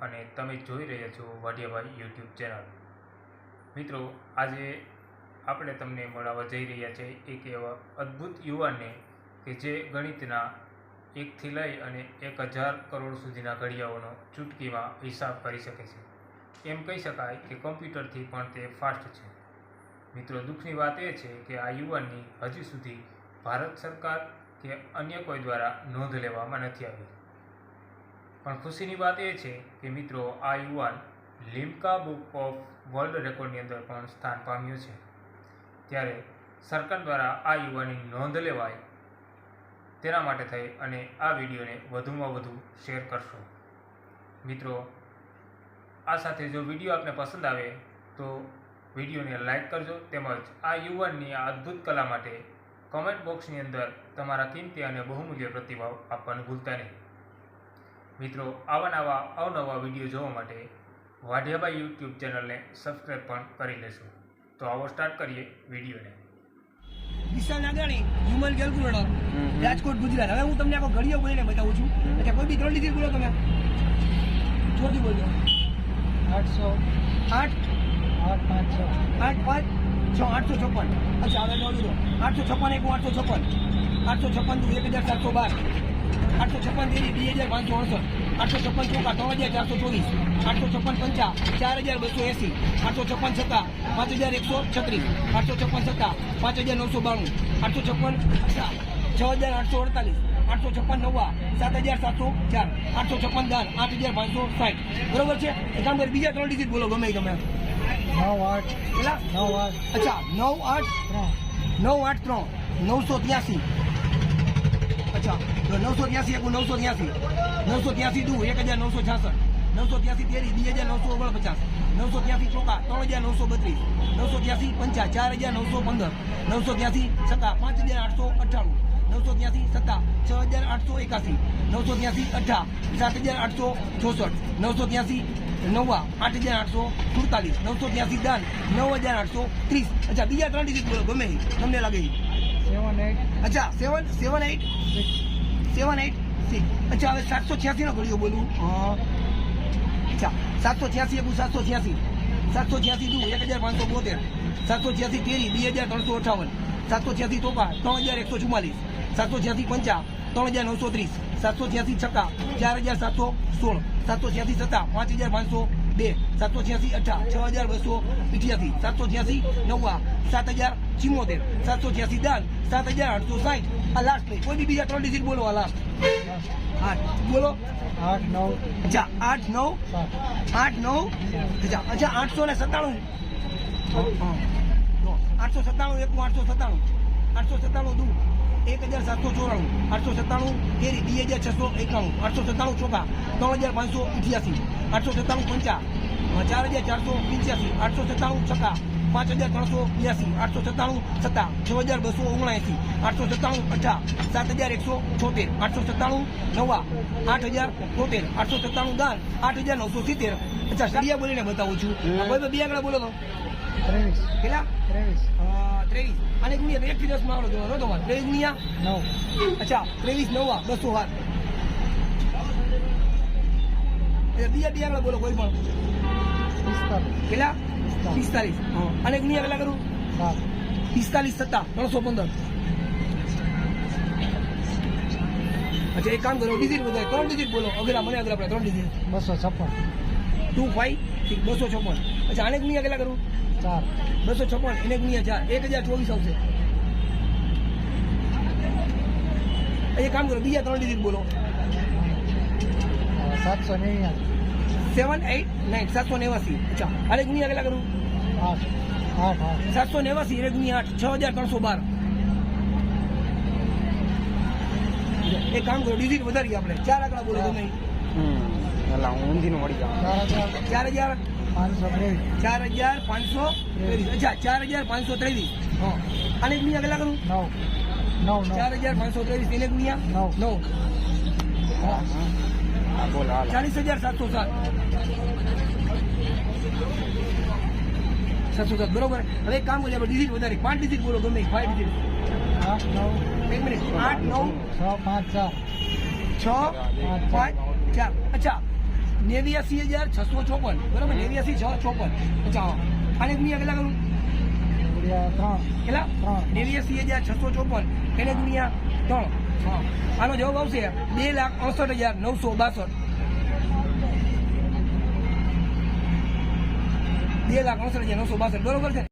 અને તમે જોઈ રહ્યા છો વાઢિયાભાઈ યુટ્યુબ ચેનલ. મિત્રો, આજે આપણે તમને મળવા જઈ રહ્યા છે એક એવા અદ્ભુત યુવાનને કે જે ગણિતના એકથી લઈ અને એક હજાર કરોડ સુધીના ઘડિયાઓનો ચૂટકીમાં હિસાબ કરી શકે છે. એમ કહી શકાય કે કમ્પ્યુટરથી પણ તે ફાસ્ટ છે. મિત્રો, દુઃખની વાત એ છે કે આ યુવાનની હજી સુધી ભારત સરકાર કે અન્ય કોઈ દ્વારા નોંધ લેવામાં નથી આવી. પણ ખુશીની વાત એ છે કે મિત્રો, આ યુવાન લિમ્કા બુક ઓફ વર્લ્ડ રેકોર્ડની અંદર પણ સ્થાન પામ્યો છે. ત્યારે સરકાર દ્વારા આ યુવાનની નોંધ લેવાય તેના માટે થઈ અને આ વિડીયોને વધુમાં વધુ શેર કરશો. મિત્રો, આ સાથે જો વીડિયો આપને પસંદ આવે તો વિડીયોને લાઈક કરજો તેમજ આ યુવાનની આ અદ્ભુત કલા માટે કમેન્ટ બોક્સની અંદર તમારા કિંમતી અને બહુમૂલ્ય પ્રતિભાવ આપવાનું ભૂલતા નહીં. મિત્રો આવા નવા અવનવા વીડિયો જોવા માટે વાઢિયાભાઈ યુટ્યુબ ચેનલને સબસ્ક્રાઈબ પણ કરી લેશો. તો આવો સ્ટાર્ટ કરીએ વિડીયોને. Vishal Nagani human calculator Rajkot Gujarat. હવે હું તમને આખો ઘડિયો બોલીને બતાવું છું. એટલે કોઈ બી ત્રણ લીધી બોલો તમે. જોરથી બોલજો આઠસો. આઠ? આઠ પાંચ છ. આઠ પાંચ? છ આઠસો છપ્પન. અચ્છા હવે નોંધી દો આઠસો છપ્પન એક આઠસો છપ્પન. આઠસો છપ્પન એક હજાર સાતસો બાર. આઠસો છપ્પન તેરી બે હજાર પાંચસો અડસઠ આઠસો છપ્પન ચોકા ત્રણ હજાર ચારસો ચોવીસ આઠસો છપ્પન પંચા ચાર હજાર બસો એંસી આઠસો છપ્પન સત્તા પાંચ હજાર એકસો છત્રીસ આઠસો છપ્પન સત્તા પાંચ હજાર નવસો બાણું આઠસો છપ્પન છ હજાર આઠસો અડતાલીસ આઠસો છપ્પન નવ્વા સાત હજાર સાતસો ચાર આઠસો છપ્પન દાન આઠ હજાર પાંચસો સાઠ બરોબર છે એ બીજા ત્રણ ડિજિટ બોલો ગમે તમે નવ આઠ પેલા નવ આઠ અચ્છા નવ આઠ નવ આઠ ત્રણ નવસો ત્યાસી અચ્છા તો નવસો ત્યાસી એકું નવસો ત્યાસી નવસો ત્યાસી દુ એક હજાર નવસો છાસઠ નવસો ત્યાસી તેરી બે હજાર નવસો ઓગણપચાસ નવસો ત્યાસી ચોકા ત્રણ હજાર નવસો બત્રીસ નવસો ત્યાસી પંચા ચાર હજાર નવસો પંદર નવસો ત્યાસી સત્તા પાંચ હજાર આઠસો અઠ્ઠાણું નવસો ત્યાસી સત્તા છ હજાર આઠસો એકાસી નવસો ત્યાસી અઠ્ઠા સાત હજાર આઠસો ચોસઠ નવસો ત્યાસી નવ્વા આઠ હજાર આઠસો સુડતાલીસ નવસો ત્યાસી દાન નવ હજાર આઠસો ત્રીસ અચ્છા બીજા ત્રણ ડિજિટ બોલો ગમે તમને લાગે. સેવન એટ અચ્છા seven seven eight seven eight six અચ્છા, હવે સાતસો છ્યાસી નો ઘડિયો બોલું. અચ્છા, સાતસો છ્યાસી એકું સાતસો છ્યાસી. સાતસો છ્યાસી દુ એક હજાર પાંચસો બોતેર. સાતસો છ્યાસી તેરી, બે હજાર ત્રણસો અઠાવન. સાતસો છ્યાસી ચોપા ત્રણ હજાર એકસો ચુમ્માલીસ. સાતસો છ્યાસી પંચા, ત્રણ હજાર નવસો ત્રીસ. સાતસો છ્યાસી છક્કા, ચાર હજાર સાતસો સોળ. સાતસો છ્યાસી સત્તા પાંચ હજાર પાંચસો બે સાતસો છ્યાસી અઠા છ હજાર બસો ઇઠ્યાસી સાતસો છ્યાસી નવ્વા સાત હજાર ચિમોતેર સાતસો છ્યાસી દાન સાત હજાર આઠસો સાઠ. આ લાસ્ટ નહીં કોઈ બી બીજા ત્રણ ડિજિટ બોલો આ લાસ્ટ આઠ. બોલો. આઠ નવ. અચ્છા આઠ નવ. સાત. આઠ નવ. અચ્છા અચ્છા આઠસો ને સત્તાણું. આઠસો સત્તાણું એક આઠસો સત્તાણું. આઠસો સત્તાણું દુ એક હજાર સાતસો ચોરાણું. આઠસો સત્તાણું તેરી બે હજાર છસો એકાણું. આઠસો સત્તાણું ચોખા. ત્રણ હજાર પાંચસો અઠ્યાસી. આઠસો સત્તાણું પંચા ચાર હજાર ચારસો પંચ્યાસી આઠસો સત્તાણું છકા પાંચ હજાર ત્રણસો બ્યાસી આઠસો સત્તાણું સત્તા છ હજાર બસો ઓગણએંસી આઠસો સત્તાણું અઠા સાત હજાર એકસો છોતેર આઠસો સત્તાણું નવા આઠ હજાર તોતેર આઠસો સત્તાણું દાન આઠ હજાર નવસો સિત્તેર અચ્છા સળિયા બોલીને બતાવું છું બે આગળ બોલો તો ત્રેવીસ કેટલા ત્રેવીસ ત્રેવીસ અને ગુણ્યા એક થી આવડો તમારે ત્રેવીસ ગુણ્યા નવ અચ્છા ત્રેવીસ નવા બસો હાથ બીજા બે આગળ બોલો કોઈ પણ કેટલા પિસ્તાલીસ અને ગુણ્યા કેટલા કરું સાત પિસ્તાલીસ સત્તા ત્રણસો પંદર અચ્છા એક કામ કરો ડિજિટ બધા ત્રણ ડિજિટ બોલો અઘરા મને અઘરા પડે ત્રણ ડિજિટ બસો છપ્પન ટુ ફાઈવ બસો છપ્પન અચ્છા આને ગુણ્યા કેટલા કરું ચાર બસો છપ્પન એને ગુણ્યા ચાર એક હજાર ચોવીસ આવશે એક કામ કરો બીજા ત્રણ ડિજિટ બોલો સાતસો નેવ્યાસી. સેવન એટ નાઇન સાતસો નેવાસી અચ્છા આને ગુણ્યા કેટલા કરું? આઠ આઠ સાતસો નેવાસી ગુણ્યા આઠ. છ હજાર ત્રણસો બાર. એક કામ કરો ડિઝિટ વધારીએ આપણે. ચાર આંકડા બોલો તમે. ચાર હજાર ચાર હજાર પાંચસો ત્રેવીસ ચાર હજાર પાંચસો ત્રેવીસ. અચ્છા ચાર હજાર પાંચસો ત્રેવીસ. હા. આને ગુણ્યા કેટલા કરું? નવ. નવ ચાર હજાર પાંચસો ત્રેવીસ. એને ગુણ્યા? નવ. નવ. ચાલીસ હજાર સાતસો સાત. સાતસો સાત બરોબર. હવે કામ કરીએ આપણે વધારે. પાંચ ડિઝિટ બોલો ગમે ફાઈવ ડિઝિટ આઠ નવ. એક મિનિટ. આઠ નવ. છ પાંચ ચાર. છ પાંચ ચાર. અચ્છા. નેવ્યાસી હજાર છસો ચોપન. બરાબર? નેવ્યાસી છ ચોપન. અચ્છા. આને ગુણ્યા કેટલા કરું. ત્રણ. કેટલા. નેવ્યાસી હજાર છસો ચોપન. એને ગુણ્યા ત્રણ. આનો જવાબ આવશે બે લાખ અડસઠ હજાર નવસો બાસઠ. બે લાખ અડસઠ હજાર નવસો બાસઠ. બરોબર છે